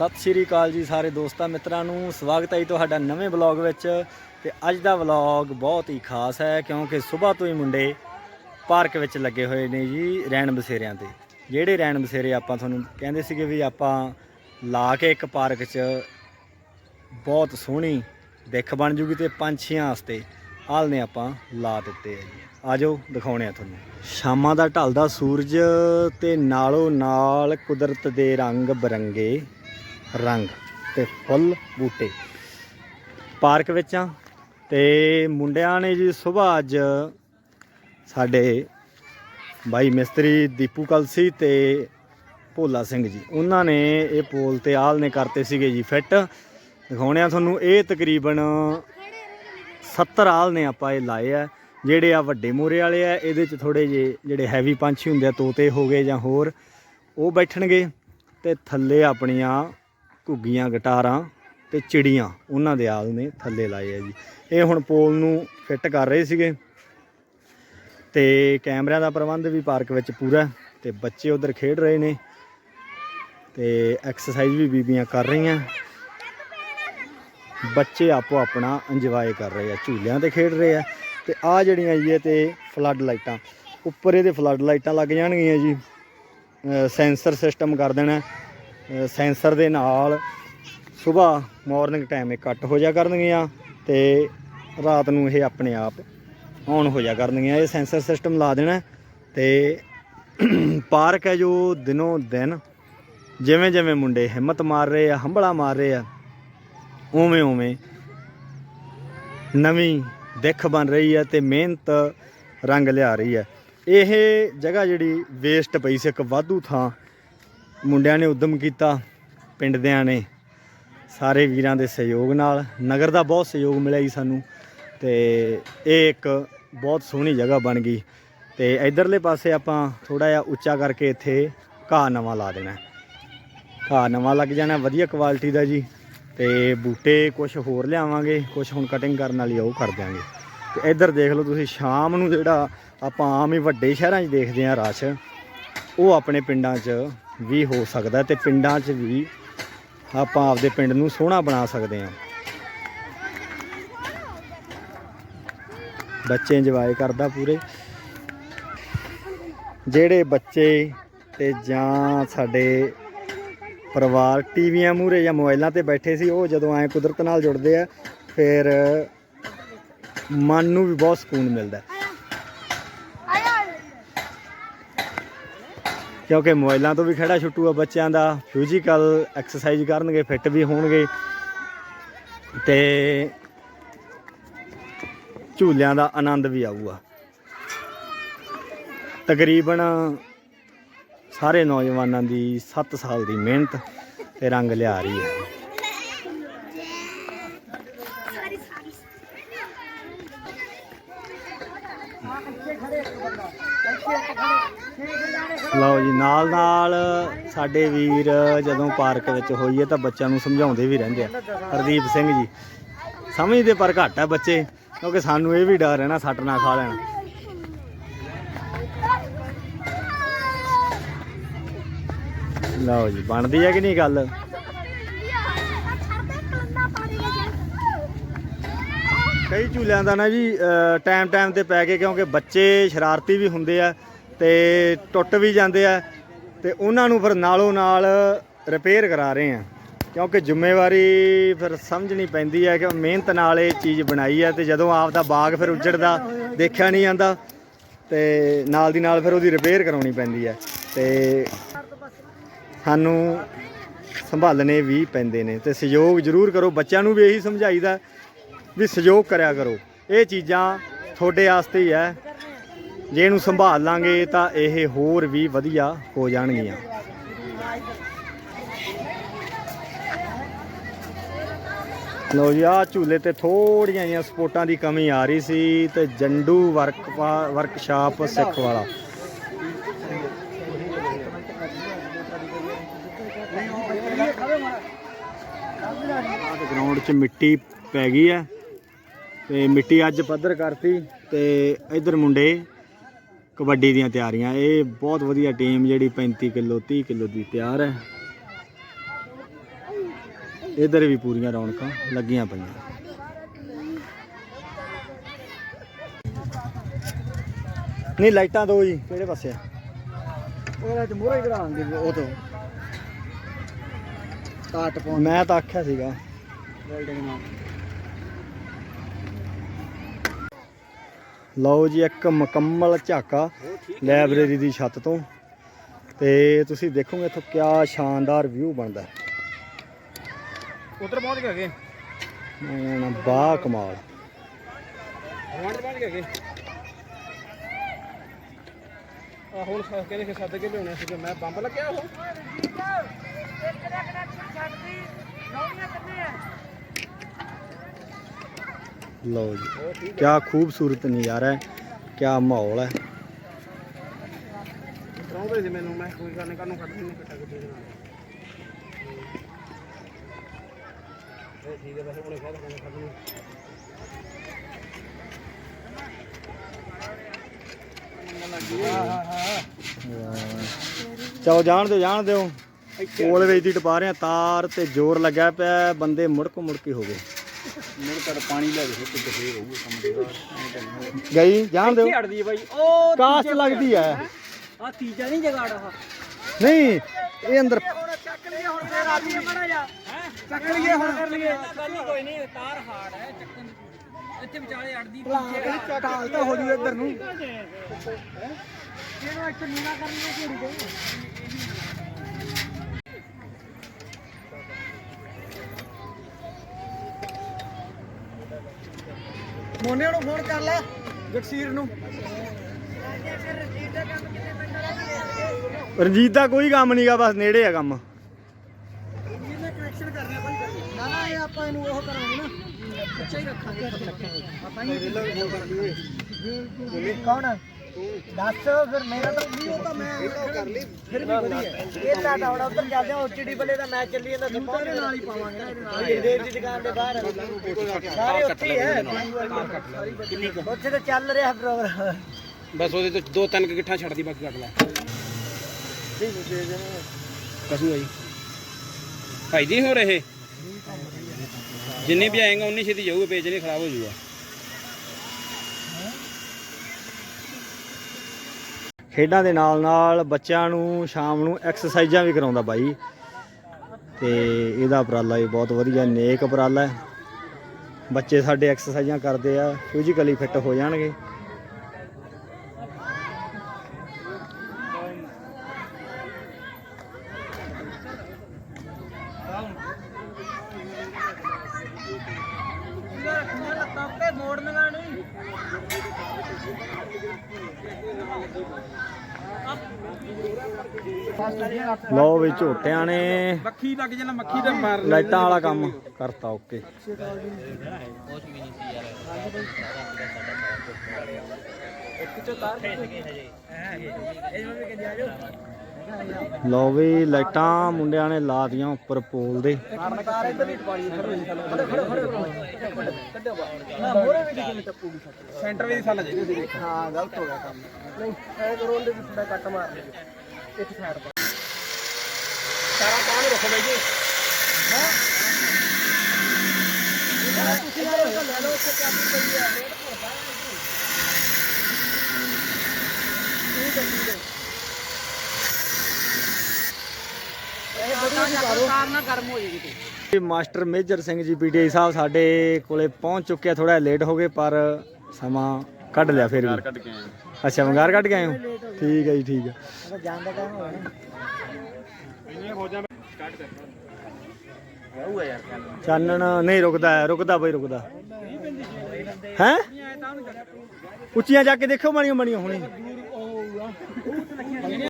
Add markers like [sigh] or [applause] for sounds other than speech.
ਸਤਿ ਸ਼੍ਰੀ ਅਕਾਲ ਜੀ ਸਾਰੇ ਦੋਸਤਾਂ ਮਿੱਤਰਾਂ ਨੂੰ। ਸਵਾਗਤ ਹੈ ਜੀ ਤੁਹਾਡਾ ਨਵੇਂ ਵਲੌਗ ਵਿੱਚ। ਤੇ ਅੱਜ ਦਾ ਵਲੌਗ ਬਹੁਤ ਹੀ ਖਾਸ ਹੈ ਕਿਉਂਕਿ ਸਵੇਰ ਤੋਂ ਹੀ ਮੁੰਡੇ ਪਾਰਕ ਵਿੱਚ ਲੱਗੇ ਹੋਏ ਨੇ ਜੀ ਰੈਣ ਬਸੇਰਿਆਂ ਤੇ। ਜਿਹੜੇ ਰੈਣ ਬਸੇਰੇ ਆਪਾਂ ਤੁਹਾਨੂੰ ਕਹਿੰਦੇ ਸੀਗੇ ਵੀ ਆਪਾਂ ਲਾ ਕੇ ਇੱਕ ਪਾਰਕ 'ਚ ਬਹੁਤ ਸੋਹਣੀ ਦਿੱਖ ਬਣ ਜੂਗੀ ਤੇ ਪੰਛੀਆਂ ਵਾਸਤੇ ਹਾਲ ਨੇ ਆਪਾਂ ਲਾ ਦਿੱਤੇ ਆ ਜੀ। ਆਜੋ ਦਿਖਾਉਣੇ ਆ ਤੁਹਾਨੂੰ। ਸ਼ਾਮਾਂ ਦਾ ਢਲਦਾ ਸੂਰਜ ਤੇ ਨਾਲੋਂ ਨਾਲ ਕੁਦਰਤ ਦੇ ਰੰਗ ਬਰੰਗੇ ਰੰਗ ਤੇ ਫੁੱਲ ਬੂਟੇ। ਪਾਰਕ ਵਿੱਚ ਆ ਤੇ ਮੁੰਡਿਆਂ ਨੇ ਜੀ ਸਵੇਰ ਅੱਜ ਸਾਡੇ ਬਾਈ ਮਿਸਤਰੀ ਦੀਪੂ ਕਲਸੀ ਤੇ ਭੋਲਾ ਸਿੰਘ ਜੀ। ਉਹਨਾਂ ਨੇ ਇਹ ਪੋਲ ਤੇ ਆਲ ਨੇ ਕਰਤੇ ਸੀਗੇ ਜੀ ਫਿੱਟ। ਦਿਖਾਉਣੇ ਆ ਤੁਹਾਨੂੰ, ਇਹ ਤਕਰੀਬਨ 70 ਆਲ ਨੇ ਆਪਾਂ ਇਹ ਲਾਏ ਆ। ਜਿਹੜੇ ਆ ਵੱਡੇ ਮੋਰੇ ਵਾਲੇ ਆ, ਇਹਦੇ ਚ ਥੋੜੇ ਜੇ ਜਿਹੜੇ ਹੈਵੀ ਪੰਛੀ ਹੁੰਦੇ ਆ, ਤੋਤੇ ਹੋ ਗਏ ਜਾਂ ਹੋਰ, ਉਹ ਬੈਠਣਗੇ ਤੇ ਥੱਲੇ ਆਪਣੀਆਂ ਘੁੱਗੀਆਂ, ਗਟਾਰਾਂ ਤੇ ਚਿੜੀਆਂ ਉਹਨਾਂ ਦੇ ਆਲ ਨੇ ਥੱਲੇ ਲਾਏ ਆ ਜੀ। ਇਹ ਹੁਣ ਪੋਲ ਨੂੰ ਫਿੱਟ ਕਰ ਰਹੇ ਸੀਗੇ ਤੇ ਕੈਮਰਿਆਂ ਦਾ ਪ੍ਰਬੰਧ ਵੀ ਪਾਰਕ ਵਿੱਚ ਪੂਰਾ ਹੈ ਤੇ ਬੱਚੇ ਉਧਰ ਖੇਡ ਰਹੇ ਨੇ ਤੇ ਐਕਸਰਸਾਈਜ਼ ਵੀ ਬੀਬੀਆਂ ਕਰ ਰਹੀਆਂ। ਬੱਚੇ ਆਪੋ ਆਪਣਾ ਇੰਜੋਏ ਕਰ ਰਹੇ ਆ, ਝੂਲਿਆਂ ਤੇ ਖੇਡ ਰਹੇ ਆ ਤੇ ਆ ਜਿਹੜੀਆਂ ਜੀ ਇਹ ਤੇ ਫਲੱਡ ਲਾਈਟਾਂ ਉੱਪਰ ਇਹਦੇ ਫਲੱਡ ਲਾਈਟਾਂ ਲੱਗ ਜਾਣਗੀਆਂ ਜੀ। ਸੈਂਸਰ ਸਿਸਟਮ ਕਰ ਦੇਣਾ। ਸੈਂਸਰ ਦੇ ਨਾਲ ਸਵੇਰ ਮਾਰਨਿੰਗ ਟਾਈਮ ਇਹ ਕੱਟ ਹੋ ਜਾ ਕਰਨਗੀਆਂ ਤੇ ਰਾਤ ਨੂੰ ਇਹ ਆਪਣੇ ਆਪ ਔਨ ਹੋ ਜਾ ਕਰਨਗੀਆਂ। ਇਹ ਸੈਂਸਰ ਸਿਸਟਮ ਲਾ ਦੇਣਾ ਤੇ [clears throat] ਪਾਰਕ ਹੈ ਜੋ ਦਿਨੋਂ ਦਿਨ ਜਿਵੇਂ ਜਿਵੇਂ ਮੁੰਡੇ ਹਿੰਮਤ ਮਾਰ ਰਹੇ ਆ ਹੰਬਲਾ ਮਾਰ ਰਹੇ ਆ, ਉਵੇਂ ਉਵੇਂ ਨਵੀਂ ਦਿੱਖ ਬਣ ਰਹੀ ਹੈ ਤੇ ਮਿਹਨਤ ਰੰਗ ਲਿਆ ਰਹੀ ਹੈ। ਇਹ ਜਗ੍ਹਾ ਜਿਹੜੀ ਵੇਸਟ ਪਈ ਸੀ ਇੱਕ ਵਾਧੂ ਥਾਂ ਮੁੰਡਿਆਂ ਨੇ ਉਦਮ ਕੀਤਾ ਪਿੰਡ ਦਿਆਂ ਨੇ ਸਾਰੇ ਵੀਰਾਂ ਦੇ ਸਹਿਯੋਗ ਨਾਲ। ਨਗਰ ਦਾ ਬਹੁਤ ਸਹਿਯੋਗ ਮਿਲਿਆ ਜੀ ਸਾਨੂੰ ਤੇ ਇਹ ਇੱਕ ਬਹੁਤ ਸੋਹਣੀ ਜਗ੍ਹਾ ਬਣ ਗਈ। ਤੇ ਇਧਰਲੇ ਪਾਸੇ ਆਪਾਂ ਥੋੜਾ ਜਿਹਾ ਉੱਚਾ ਕਰਕੇ ਇੱਥੇ ਘਾਹ ਨਵਾਂ ਲਾ ਦੇਣਾ। ਘਾਹ ਨਵਾਂ ਲੱਗ ਜਾਣਾ, ਵਧੀਆ ਕੁਆਲਿਟੀ ਦਾ ਜੀ। ਤੇ ਬੂਟੇ ਕੁਝ ਹੋਰ ਲਿਆਵਾਂਗੇ ਕੁਝ ਹੁਣ ਕਟਿੰਗ ਕਰਨ ਵਾਲੀ ਉਹ ਕਰ ਦਿਆਂਗੇ। ਤੇ ਇੱਧਰ ਦੇਖ ਲਓ ਤੁਸੀਂ, ਸ਼ਾਮ ਨੂੰ ਜਿਹੜਾ ਆਪਾਂ ਆਮ ਹੀ ਵੱਡੇ ਸ਼ਹਿਰਾਂ 'ਚ ਦੇਖਦੇ ਆਂ ਰਸ਼, ਉਹ ਆਪਣੇ ਪਿੰਡਾਂ 'ਚ ਵੀ ਹੋ ਸਕਦਾ ਤੇ ਪਿੰਡਾਂ 'ਚ ਵੀ ਆਪਾਂ ਆਪਦੇ ਪਿੰਡ ਨੂੰ ਸੋਹਣਾ ਬਣਾ ਸਕਦੇ ਹਾਂ। ਬੱਚੇ ਇੰਜੋਏ ਕਰਦਾ ਪੂਰੇ। ਜਿਹੜੇ ਬੱਚੇ ਤੇ ਜਾਂ ਸਾਡੇ ਪਰਿਵਾਰ ਟੀਵੀਆਂ ਮੂਹਰੇ ਜਾਂ ਮੋਬਾਈਲਾਂ ਤੇ ਬੈਠੇ ਸੀ, ਉਹ ਜਦੋਂ ਐ ਕੁਦਰਤ ਨਾਲ ਜੁੜਦੇ ਆ, ਫਿਰ ਮਨ ਨੂੰ ਵੀ ਬਹੁਤ ਸਕੂਨ ਮਿਲਦਾ। ਕਿਉਂਕਿ ਮੋਬਾਈਲਾਂ ਤੋਂ ਵੀ ਖੜਾ ਛੁੱਟੂਗਾ ਬੱਚਿਆਂ ਦਾ ਫਿਜ਼ੀਕਲ ਐਕਸਰਸਾਈਜ਼ ਕਰਨਗੇ ਫਿੱਟ ਵੀ ਹੋਣਗੇ। ਤੇ ਝੂਲਿਆਂ ਦਾ ਆਨੰਦ ਵੀ ਆਊਗਾ। ਤਕਰੀਬਨ ਸਾਰੇ ਨੌਜਵਾਨਾਂ ਦੀ 7 ਸਾਲ ਦੀ ਮਿਹਨਤ ਤੇ ਰੰਗ ਲਿਆ ਰਹੀ ਹੈ। ਲਓ ਜੀ, ਨਾਲ ਨਾਲ ਸਾਡੇ ਵੀਰ ਜਦੋਂ ਪਾਰਕ ਵਿੱਚ ਹੋਈਏ ਤਾਂ ਬੱਚਿਆਂ ਨੂੰ ਸਮਝਾਉਂਦੇ ਵੀ ਰਹਿੰਦੇ ਆ। ਹਰਦੀਪ ਸਿੰਘ ਜੀ, ਸਮਝਦੇ ਪਰ ਘੱਟ ਆ ਬੱਚੇ, ਕਿਉਂਕਿ ਸਾਨੂੰ ਇਹ ਵੀ ਡਰ ਹੈ ਨਾ, ਸੱਟ ਨਾ ਖਾ ਲੈਣ। ਲਓ ਜੀ, ਬਣਦੀ ਹੈ ਕਿ ਨਹੀਂ ਗੱਲ? ਕਈ ਝੂਲਿਆਂ ਦਾ ਨਾ ਜੀ ਟਾਈਮ ਟਾਈਮ ਤੇ ਪੈ ਕੇ ਕਿਉਂਕਿ ਬੱਚੇ ਸ਼ਰਾਰਤੀ ਵੀ ਹੁੰਦੇ ਆ। ਤੇ ਟੁੱਟ ਵੀ ਜਾਂਦੇ ਆ ਤੇ ਉਹਨਾਂ ਨੂੰ ਫਿਰ ਨਾਲੋਂ ਨਾਲ ਰਿਪੇਅਰ ਕਰਾ ਰਹੇ ਆ। ਕਿਉਂਕਿ ਜ਼ਿੰਮੇਵਾਰੀ ਫਿਰ ਸਮਝਣੀ ਪੈਂਦੀ ਹੈ ਕਿ ਮਿਹਨਤ ਨਾਲ ਇਹ ਚੀਜ਼ ਬਣਾਈ ਹੈ ਤੇ ਜਦੋਂ ਆਪ ਦਾ ਬਾਗ ਫਿਰ ਉੱਜੜਦਾ, ਦੇਖਿਆ ਨਹੀਂ ਜਾਂਦਾ ਤੇ ਨਾਲ ਦੀ ਨਾਲ ਫਿਰ ਉਹਦੀ ਰਿਪੇਅਰ ਕਰਾਉਣੀ ਪੈਂਦੀ ਹੈ ਤੇ ਸਾਨੂੰ ਸੰਭਾਲਣੇ ਵੀ ਪੈਂਦੇ ਨੇ ਤੇ ਸਹਿਯੋਗ ਜ਼ਰੂਰ ਕਰੋ। ਬੱਚਿਆਂ ਨੂੰ ਵੀ ਇਹੀ ਸਮਝਾਈਦਾ ਵੀ ਸਹਿਯੋਗ ਕਰਿਆ ਕਰੋ। ਇਹ ਚੀਜ਼ਾਂ ਤੁਹਾਡੇ ਵਾਸਤੇ ਹੀ ਹੈ ਜੇ ਇਹਨੂੰ ਸੰਭਾਲ ਲਾਂਗੇ ਤਾਂ ਇਹ ਹੋਰ ਵੀ ਵਧੀਆ ਹੋ ਜਾਣਗੀਆਂ। ਲੋ ਜੀ ਆ ਝੂਲੇ ਤੇ ਥੋੜੀਆਂ ਜਿਹੀਆਂ ਸਪੋਰਟਾਂ ਦੀ ਕਮੀ ਆ ਰਹੀ ਸੀ ਤੇ ਜੰਡੂ ਵਰਕ ਵਰਕਸ਼ਾਪ ਸਿੱਖ ਵਾਲਾ। ਗਰਾਊਂਡ 'ਚ ਮਿੱਟੀ ਪੈ ਗਈ ਹੈ ਤੇ ਮਿੱਟੀ ਅੱਜ ਪੱਧਰ ਕਰਤੀ ਤੇ ਇਧਰ ਮੁੰਡੇ ਕਬੱਡੀ ਦੀਆਂ ਤਿਆਰੀਆਂ। ਇਹ ਬਹੁਤ ਵਧੀਆ ਟੀਮ ਜਿਹੜੀ 35 ਕਿਲੋ 30 ਕਿਲੋ ਦੀ ਤਿਆਰ ਹੈ। ਇਧਰ ਵੀ ਪੂਰੀਆਂ ਰੌਣਕਾਂ ਲੱਗੀਆਂ ਪਈਆਂ। ਨਹੀਂ ਲਾਈਟਾਂ ਦੋ ਜੀ ਕਿਹੜੇ ਪਾਸੇ ਆ? ਉਹਦੇ ਚ ਮੂਹਰੇ ਕਰਾਂਗੇ ਉਹ ਤੋਂ। ਕਾਟ ਪਾਉਣ ਮੈਂ ਤਾਂ ਆਖਿਆ ਸੀਗਾ। ਬਿਲਡਿੰਗ ਨਾਲ। ਲਓ ਜੀ ਇੱਕ ਮੁਕੰਮਲ ਝਾਕਾ ਲਾਇਬ੍ਰੇਰੀ ਦੀ ਛੱਤ ਤੋਂ ਤੇ ਤੁਸੀਂ ਦੇਖੋਗੇ ਇੱਥੋਂ ਕਿਆ ਸ਼ਾਨਦਾਰ ਵਿਊ ਬਣਦਾ। ਹੈ। ਉਧਰ ਪਹੁੰਚ ਗਏ ਕਹਿਣਾ ਬਾ ਕਮਾਲ। ਗਵਾਂਢ ਪਹੁੰਚ ਗਏ ਅੱਗੇ। ਆ ਹੁਣ ਕਹਿੰਦੇ ਕਿ ਸੱਦ ਕੇ ਲਿਆਉਣੇ ਸੀ ਮੈਂ ਬੰਬ ਲੱਗਿਆ ਉਹ। ਲਓ ਜੀ ਕਿਆ ਖੂਬਸੂਰਤ ਨਜ਼ਾਰਾ ਹੈ ਕਿਆ ਮਾਹੌਲ ਹੈ। ਰੌਂਦੇ ਸੀ ਮੈਨੂੰ ਮੈਂ ਕੋਈ ਗੱਲ ਨਹੀਂ ਕਰਨ ਨੂੰ ਕੱਢ ਨਹੀਂ ਕੱਟਾ ਕੁੱਟੇ ਦੇ ਨਾਲ। ਇਹ ਠੀਕ ਹੈ ਵੈਸੇ ਉਹਨੇ ਕਹਿ ਦਿੱਤਾ ਮੈਂ ਕੱਢ ਨਹੀਂ ਹਾਂ ਹਾਂ ਹਾਂ ਚਲੋ ਜਾਣ ਦਿਓ ਜਾਣ ਦਿਓ। ਕੋਲ ਵਿੱਚ ਦੀ ਟਪਾ ਰਹੇ ਆ ਤਾਰ ਤੇ ਜ਼ੋਰ ਲੱਗਾ ਪਿਆ ਬੰਦੇ ਮੁੜਕ ਮੁੜਕੀ ਹੋ ਗਏ। ਮੇਰੇ ਕੋਲ ਪਾਣੀ ਲੈ ਕੇ ਕਿੱਥੇ ਫੇਰ ਹੋਊਗਾ ਕੰਮ ਦੀ ਗਈ ਜਾਣ ਦਿਓ। ਅੜਦੀ ਹੈ ਬਾਈ। ਉਹ ਕਾਸ ਲੱਗਦੀ ਹੈ ਆ। ਤੀਜਾ ਨਹੀਂ ਜਗਾੜ ਆ ਨਹੀਂ ਇਹ ਅੰਦਰ ਚੱਕ ਲਈਏ ਹੁਣ ਫੇਰ ਆ ਜੀਏ ਮੜਾ ਜਾ ਚੱਕ ਲਈਏ ਹੁਣ ਕਰ ਲਈਏ ਗੱਲ ਹੀ ਕੋਈ ਨਹੀਂ ਤਾਰ ਹਾਰਡ ਹੈ ਚੱਕਣ ਇੱਥੇ ਵਿਚਾਲੇ ਅੜਦੀ ਢਾਲ ਤਾਂ ਹੋ ਜੂ ਇੱਧਰ ਨੂੰ। ਇਹਨੂੰ ਇੱਥੇ ਨੀਵਾ ਕਰਨ ਨੂੰ ਘੇਰੀ ਦੇ? ਮੋਨੇ ਨੂੰ ਫੋਨ ਕਰ ਲੈ ਜਗਸੀਰ ਨੂੰ। ਰਣਜੀਤ ਦਾ ਕੋਈ ਕੰਮ ਨਹੀਂਗਾ ਬਸ ਨੇੜੇ ਆ ਕੰਮ। ਜਿਹਨੇ ਕਨੈਕਸ਼ਨ ਕਰਨਾ ਭਾਈ। ਨਾ ਨਾ ਇਹ ਆਪਾਂ ਇਹਨੂੰ ਉਹ ਕਰਾਂਗੇ ਨਾ। ਪਿੱਛੇ ਹੀ ਰੱਖਾਂਗੇ। ਆਪਾਂ ਹੀ ਕੌਣ ਦੱਸ ਫਿਰ ਮੇਰਾ ਤਾਂ ਨਹੀਂ, ਉਹ ਤਾਂ ਮੈਂ ਕਰ ਲਈ ਫਿਰ ਵੀ ਵਧੀਆ ਇਹ ਤਾਂ ਡਾਉਣਾ ਉਧਰ ਜਾਂਦੇ ਹਾਂ ਬੱਲੇ ਦਾ ਮੈਚ ਚੱਲੀ ਜਾਂਦਾ ਸਭ ਤੋਂ ਨਾਲ ਹੀ ਪਾਵਾਂਗੇ। ਨਾ ਇਹਦੇ ਦੀ ਦੁਕਾਨ ਦੇ ਬਾਹਰ ਸਾਰੇ ਉੱਥੇ ਹੈ ਉੱਥੇ ਤਾਂ ਚੱਲ ਰਿਹਾ ਪ੍ਰੋਗਰਾਮ। ਬਸ ਉਹਦੇ ਤੋਂ ਦੋ ਤਿੰਨ ਗਿੱਠਾਂ ਛੱਡਦੀ, ਬਾਕੀ ਕੱਟ ਲੈ। ਕਸੂ ਆਈ ਭਾਈ ਜੀ ਹੋ ਰਹੇ ਜਿੰਨੀ ਵੀ ਆਏਗਾ ਉਨੀ ਛੇਤੀ ਜਾਊਗਾ ਪੇਜ ਨਹੀਂ ਖਰਾਬ ਹੋ ਜਾਊਗਾ। ਖੇਡਾਂ ਦੇ ਨਾਲ ਨਾਲ ਬੱਚਿਆਂ ਨੂੰ ਸ਼ਾਮ ਨੂੰ ਐਕਸਰਸਾਈਜ਼ਾਂ ਵੀ ਕਰਾਉਂਦਾ ਬਾਈ। ਤੇ ਇਹਦਾ ਉਪਰਾਲਾ ਵੀ ਬਹੁਤ ਵਧੀਆ, ਨੇਕ ਉਪਰਾਲਾ ਹੈ। ਬੱਚੇ ਸਾਡੇ ਐਕਸਰਸਾਈਜ਼ਾਂ ਕਰਦੇ ਆ ਫਿਜ਼ੀਕਲੀ ਫਿੱਟ ਹੋ ਜਾਣਗੇ। ਮੋੜਨਗਾ ਨਹੀਂ। ਲਓ ਵੀ ਝੋਟਿਆਂ ਨੇ ਮੱਖੀ ਲੱਗ ਜਾਣਾ ਮੱਖੀ ਤੇ ਮਾਰ ਲਾਈਟਾਂ ਵਾਲਾ ਕੰਮ ਕਰਤਾ ਓਕੇ। ਲਓ ਵੀ ਲਾਈਟਾਂ ਮੁੰਡਿਆਂ ਨੇ ਲਾ ਦੀਆਂ ਉੱਪਰ ਪੋਲ ਦੇ। ਸੈਂਟਰ ਵੀ ਸਾਲਾ ਜੇ। ਹਾਂ ਗਲਤ ਹੋ ਗਿਆ ਕੰਮ। ਨਹੀਂ ਐ ਕਰੋ ਤੇ ਥੋੜਾ ਕੱਟ ਮਾਰ ਇੱਕ ਸਾਈਡ ਪਰ ਸਾਰਾ ਕੰਮ ਰੱਖੋ ਬਾਈ ਜੀ। ਹਾਂ? ਤੁਸੀਂ ਆ ਲੈ ਲਓ ਉੱਥੇ ਚਾਬੀ ਪਈ ਆ ਰੇਡ ਭਰਦਾ ਠੀਕ ਹੈ ਠੀਕ ਹੈ ਇਹ ਬੜੀ ਕਾਰ। ਨਾ ਗਰਮ ਹੋ ਜਾਏਗੀ ਤੇ ਜੀ, master major Singh ji PTI ਸਾਹਿਬ ਸਾਡੇ ਕੋਲੇ ਪਹੁੰਚ ਚੁੱਕੇ ਆ ਥੋੜਾ ਲੇਟ ਹੋ ਗਏ ਪਰ ਸਮਾਂ ਕੱਢ ਲਿਆ ਫਿਰ ਵੀ। ਕੱਢ ਕੇ ਆਏ ਅੱਛਾ ਵੰਗਾਰ ਕੱਢ ਕੇ ਆਏ ਹੋ? ਠੀਕ ਹੈ ਜੀ ਠੀਕ ਹੈ। ਅਗਰ ਜਾਣ ਦਾ ਟਾਈਮ ਹੋਇਆ ਨਾ। ਚਾਨਣ ਨਹੀਂ ਰੁਕਦਾ ਹੈ ਰੁਕਦਾ ਬਈ ਰੁਕਦਾ। ਹੈ? ਉੱਚੀਆਂ ਜਾ ਕੇ ਦੇਖੋ ਬਣੀਆਂ ਬਣੀਆਂ ਹੁਣੀ